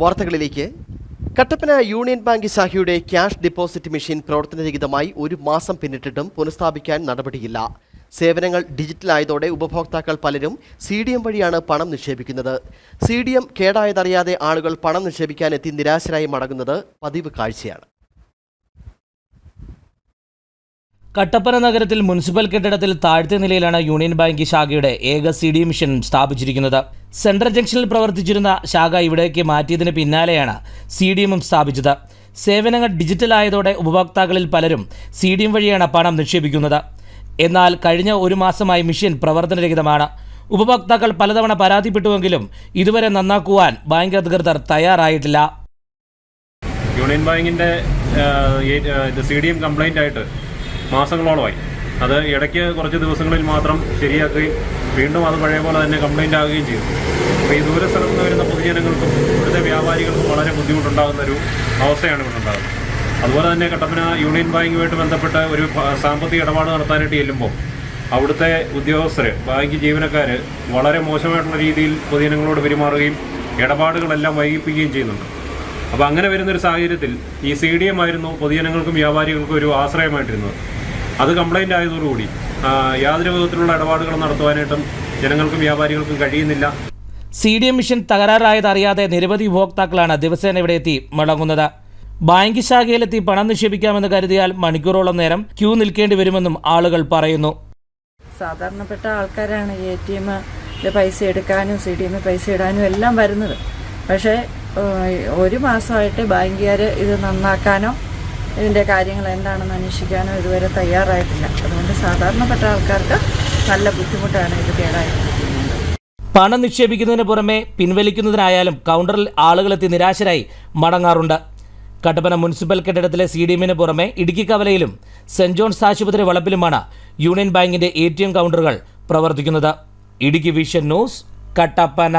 വാർത്തകളിലേക്ക്. Kattappana union bank ശാഖയുടെ cash deposit machine പ്രവർത്തനരഹിതമായി ഒരു മാസം പിന്നിട്ടിട്ടും പുനഃസ്ഥാപിക്കാൻ നടപടിയില്ല. സേവനങ്ങൾ ഡിജിറ്റലായതോടെ ഉപഭോക്താക്കൾ പലരും സി ഡി എം വഴിയാണ് പണം നിക്ഷേപിക്കുന്നത്. സി ഡി എം കേടായതറിയാതെ ആളുകൾ പണം നിക്ഷേപിക്കാനെത്തി നിരാശരായി മടങ്ങുന്നത് പതിവ് കാഴ്ചയാണ്. കട്ടപ്പന നഗരത്തിൽ മുനിസിപ്പൽ കെട്ടിടത്തിൽ താഴ്ത്തിയ നിലയിലാണ് യൂണിയൻ ബാങ്ക് ശാഖയുടെ ഏക സി ഡി മിഷൻ സ്ഥാപിച്ചിരിക്കുന്നത്. സെൻട്രൽ ജംഗ്ഷനിൽ പ്രവർത്തിച്ചിരുന്ന ശാഖ ഇവിടേക്ക് മാറ്റിയതിന് പിന്നാലെയാണ് സി ഡി എമ്മും സ്ഥാപിച്ചത്. സേവനങ്ങൾ ഡിജിറ്റൽ ആയതോടെ ഉപഭോക്താക്കളിൽ പലരും സി ഡി എം വഴിയാണ് പണം നിക്ഷേപിക്കുന്നത്. എന്നാൽ കഴിഞ്ഞ ഒരു മാസമായി മിഷൻ പ്രവർത്തനരഹിതമാണ്. ഉപഭോക്താക്കൾ പലതവണ പരാതിപ്പെട്ടുവെങ്കിലും ഇതുവരെ നന്നാക്കുവാൻ ബാങ്ക് അധികൃതർ തയ്യാറായിട്ടില്ല. യൂണിയൻ ബാങ്കിന്റെ സി ഡി എം കംപ്ലൈന്റ് ആയിട്ട് മാസങ്ങളോളമായി. അത് ഇടയ്ക്ക് കുറച്ച് ദിവസങ്ങളിൽ മാത്രം ശരിയാക്കുകയും വീണ്ടും അത് പഴയ പോലെ തന്നെ കംപ്ലൈന്റ് ആകുകയും ചെയ്യും. അപ്പോൾ ഈ ദൂര സ്ഥലത്ത് നിന്ന് വരുന്ന പൊതുജനങ്ങൾക്കും ഇവിടുത്തെ വ്യാപാരികൾക്കും വളരെ ബുദ്ധിമുട്ടുണ്ടാകുന്ന ഒരു അവസ്ഥയാണ് ഇവിടെ ഉണ്ടാകുന്നത്. അതുപോലെ തന്നെ കട്ടപ്പന യൂണിയൻ ബാങ്കുമായിട്ട് ബന്ധപ്പെട്ട ഒരു സാമ്പത്തിക ഇടപാട് നടത്താനായിട്ട് ചെല്ലുമ്പോൾ അവിടുത്തെ ഉദ്യോഗസ്ഥർ ബാങ്ക് ജീവനക്കാർ വളരെ മോശമായിട്ടുള്ള രീതിയിൽ പൊതുജനങ്ങളോട് പെരുമാറുകയും ഇടപാടുകളെല്ലാം വൈകിപ്പിക്കുകയും ചെയ്യുന്നുണ്ട്. അപ്പോൾ അങ്ങനെ വരുന്നൊരു സാഹചര്യത്തിൽ ഈ സി ഡി എം ആയിരുന്നു പൊതുജനങ്ങൾക്കും വ്യാപാരികൾക്കും ഒരു ആശ്രയമായിട്ടിരുന്നത്. അത് കംപ്ലൈന്റ് ആയതോടുകൂടി. യാതൊരു വിധത്തിലുള്ള ഇടപാടുകൾ നടത്തുവാനായിട്ടും ജനങ്ങൾക്കും വ്യാപാരികൾക്കും കഴിയുന്നില്ല. സി ഡി എം മിഷൻ തകരാറായതറിയാതെ നിരവധി ഉപഭോക്താക്കളാണ് ദിവസേന ഇവിടെ എത്തി മടങ്ങുന്നത്. ബാങ്ക് ശാഖയിലെത്തി പണം നിക്ഷേപിക്കാമെന്ന് കരുതിയാൽ മണിക്കൂറോളം നേരം ക്യൂ നിൽക്കേണ്ടി വരുമെന്നും ആളുകൾ പറയുന്നു. സാധാരണപ്പെട്ട ആൾക്കാരാണ് എ ടി എമ്മിൽ പൈസ എടുക്കാനും സി ഡി എമ്മിൽ പൈസ ഇടാനും എല്ലാം വരുന്നത്. പക്ഷേ ഒരു മാസമായിട്ട് ബാങ്കുകാർ ഇത് നന്നാക്കാനോ ഇതിന്റെ കാര്യങ്ങൾ എന്താണെന്ന് അന്വേഷിക്കാനോ ഇതുവരെ തയ്യാറായിട്ടില്ല. അതുകൊണ്ട് സാധാരണപ്പെട്ട ആൾക്കാർക്ക് നല്ല ബുദ്ധിമുട്ടാണ് ഇത് കേടായിരിക്കുന്നത് പണം നിക്ഷേപിക്കുന്നതിന് പുറമെ പിൻവലിക്കുന്നതിനായാലും കൗണ്ടറിൽ ആളുകളെത്തി നിരാശരായി മടങ്ങാറുണ്ട്. കട്ടപ്പന മുനിസിപ്പൽ കെട്ടിടത്തിലെ സി ഡി എമ്മിന് പുറമെ ഇടുക്കി കവലയിലും സെന്റ് ജോൺസ് ആശുപത്രി വളപ്പിലുമാണ് യൂണിയൻ ബാങ്കിന്റെ എ കൗണ്ടറുകൾ പ്രവർത്തിക്കുന്നത്. Idukki vision news Kattappana.